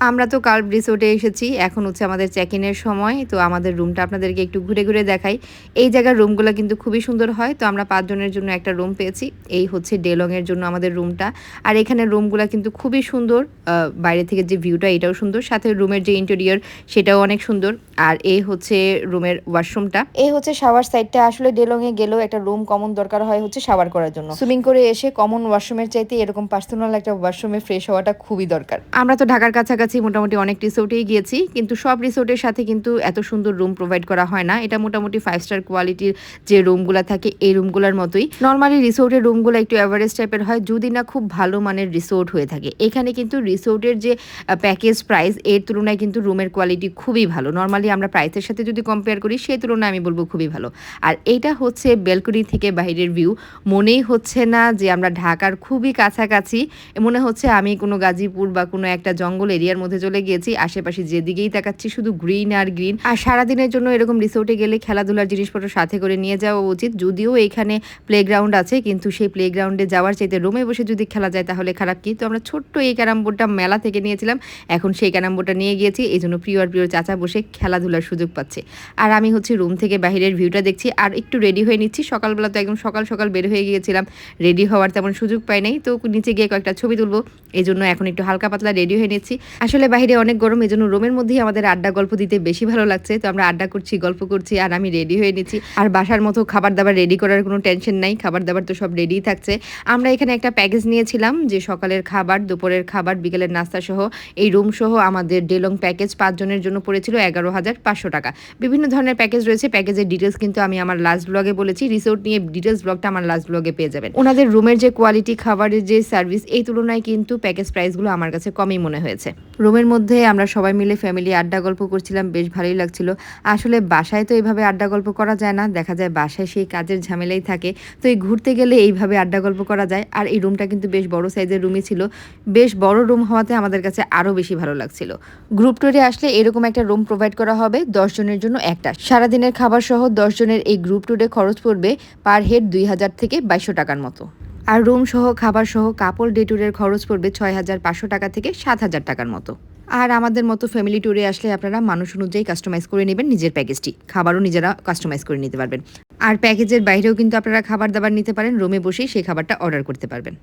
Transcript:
আমরা তো কাল রিসোর্টে এসেছি এখন হচ্ছে আমাদের চেক ইনের সময় তো আমাদের রুমটা আপনাদেরকে একটু ঘুরে ঘুরে দেখাই। এই জায়গার রুমগুলো কিন্তু খুবই সুন্দর হয় তো আমরা পাঁচজনের জন্য একটা রুম পেয়েছি এই হচ্ছে ডেলংয়ের জন্য আমাদের রুমটা আর এখানে রুমগুলো কিন্তু খুবই সুন্দর বাইরে থেকে যে ভিউটা এটাও সুন্দর সাথে রুমের যে ইন্টেরিয়র সেটাও অনেক সুন্দর আর এই হচ্ছে রুমের ওয়াশরুমটা এই হচ্ছে শাওয়ার সাইডটা আসলে ডেলংয়ে গেলেও একটা রুম কমন দরকার হয় হচ্ছে শাওয়ার করার জন্য। সুইমিং করে এসে কমন ওয়াশরুমের চাইতে এরকম পার্সোনাল একটা ওয়াশরুমে ফ্রেশ হওয়াটা খুবই দরকার। আমরা তো ঢাকার কাছাকাছি মোটামুটি অনেক রিসোর্টেই গিয়েছি, কিন্তু সব রিসোর্টের সাথে কিন্তু এত সুন্দর রুম প্রোভাইড করা হয় না। এটা মোটামুটি ফাইভ স্টার কোয়ালিটির যে রুমগুলো থাকে, এই রুমগুলোর মতোই। নর্মালি রিসোর্টের রুমগুলো একটু অ্যাভারেজ টাইপের হয়, যদি না খুব ভালো মানের রিসোর্ট হয়ে থাকে। এখানে কিন্তু রিসোর্টের যে প্যাকেজ প্রাইস এর তুলনায় কিন্তু রুমের কোয়ালিটি খুবই ভালো। নর্মালি আমরা প্রাইসের সাথে যদি কম্পেয়ার করি সেই তুলনায় আমি বলব খুবই ভালো। আর এইটা হচ্ছে বেলকনি থেকে বাইরের ভিউ মনেই হচ্ছে না যে আমরা ঢাকার খুবই কাছাকাছি। মনে হচ্ছে আমি কোনো গাজীপুর বা কোনো একটা জঙ্গল এরিয়ার মধ্যে চলে গিয়েছি। আশেপাশে যেদিকেই তাকাচ্ছি শুধু গ্রিন আর গ্রিন। আর সারাদিনের জন্য এরকম রিসোর্টে গেলে খেলাধুলার জিনিসপত্র সাথে করে নিয়ে যাওয়া উচিত। যদিও এখানে প্লেগ্রাউন্ড আছে, কিন্তু সেই প্লেগ্রাউন্ডে যাওয়ার চাইতে রুমে বসে যদি খেলা যায় তাহলে খারাপ কি? তো আমরা ছোট্ট এই ক্যারাম বোর্ডটা মেলা থেকে নিয়েছিলাম। এখন সেই ক্যারাম বোর্ডটা নিয়ে গিয়েছি। এই জন্য প্রিয় আর প্রিয় চাচা বসে খেলাধুলার সুযোগ পাচ্ছে। আর আমি হচ্ছে রুম থেকে বাইরের ভিউটা দেখছি। আর একটু রেডি হয়ে নিচ্ছি। সকালবেলা তো একদম সকাল সকাল বের হয়ে গিয়েছিলাম। রেডি হওয়ার তেমন সুযোগ পাই নাই। তো নিচে গিয়ে কয়েকটা ছবি তুলবো। এই জন্য এখন একটু হালকা পাতলা রেডি হয়ে নিচ্ছি। আসলে বাইরে অনেক গরম এই জন্য রুমের মধ্যেই আমাদের আড্ডা গল্প দিতে বেশি ভালো লাগছে। তো আমরা আড্ডা করছি, গল্প করছি, আর আমি রেডি হয়ে নিচ্ছি। আর বাসার মতো খাবার দাবার রেডি করার কোনো টেনশন নাই খাবার দাবার তো সব রেডিই থাকছে। আমরা এখানে একটা প্যাকেজ নিয়েছিলাম, যে সকালের খাবার, দুপুরের খাবার, বিকেলের নাস্তা সহ। এই রুম সহ আমাদের ডেলং প্যাকেজ পাঁচজনের জন্য পড়েছিল এগারো হাজার পাঁচশো টাকা। বিভিন্ন ধরনের প্যাকেজ রয়েছে প্যাকেজের ডিটেলস কিন্তু আমি আমার লাস্ট ব্লগে বলেছি। রিসোর্ট নিয়ে ডিটেলস ব্লগটা আমার লাস্ট ব্লগে পেয়ে যাবেন। ওনাদের রুমের যে কোয়ালিটি খাবারের যে সার্ভিস এই তুলনায় কিন্তু প্যাকেজ প্রাইসগুলো আমার কাছে কমই মনে হয়েছে। রুমের মধ্যে আমরা সবাই মিলে ফ্যামিলি আড্ডা গল্প করছিলাম, বেশ ভালোই লাগছিল। আসলে বাসায় তো এইভাবে আড্ডা গল্প করা যায় না, দেখা যায় বাসায় সেই কাজের ঝামেলাই থাকে। তো এই ঘুরতে গেলে এইভাবে আড্ডা গল্প করা যায়। আর এই রুমটা কিন্তু বেশ বড় সাইজের রুমই ছিল। বেশ বড় রুম হওয়াতে আমাদের কাছে আরও বেশি ভালো লাগছিল। গ্রুপ ট্যুরে আসলে এরকম একটা রুম প্রোভাইড করা হবে, দশ জনের জন্য একটা। সারাদিনের খাবার সহ দশ জনের এই গ্রুপ ট্যুরে খরচ পড়বে পার হেড দুই হাজার থেকে বাইশশো টাকার মতো। আর রুম সহ খাবার সহ কাপড় ডে ট্যুরের খরচ পড়বে ছয় হাজার পাঁচশো টাকা থেকে সাত হাজার টাকার মতো। আর আমাদের মতো ফ্যামিলি ট্যুরে আসলে আপনারা মানুষ অনুযায়ী কাস্টমাইজ করে নেবেন নিজের প্যাকেজটি। খাবারও নিজেরা কাস্টমাইজ করে নিতে পারবেন। আর প্যাকেজের বাইরেও কিন্তু আপনারা খাবার দাবার নিতে পারেন। রুমে বসেই সেই খাবারটা অর্ডার করতে পারবেন।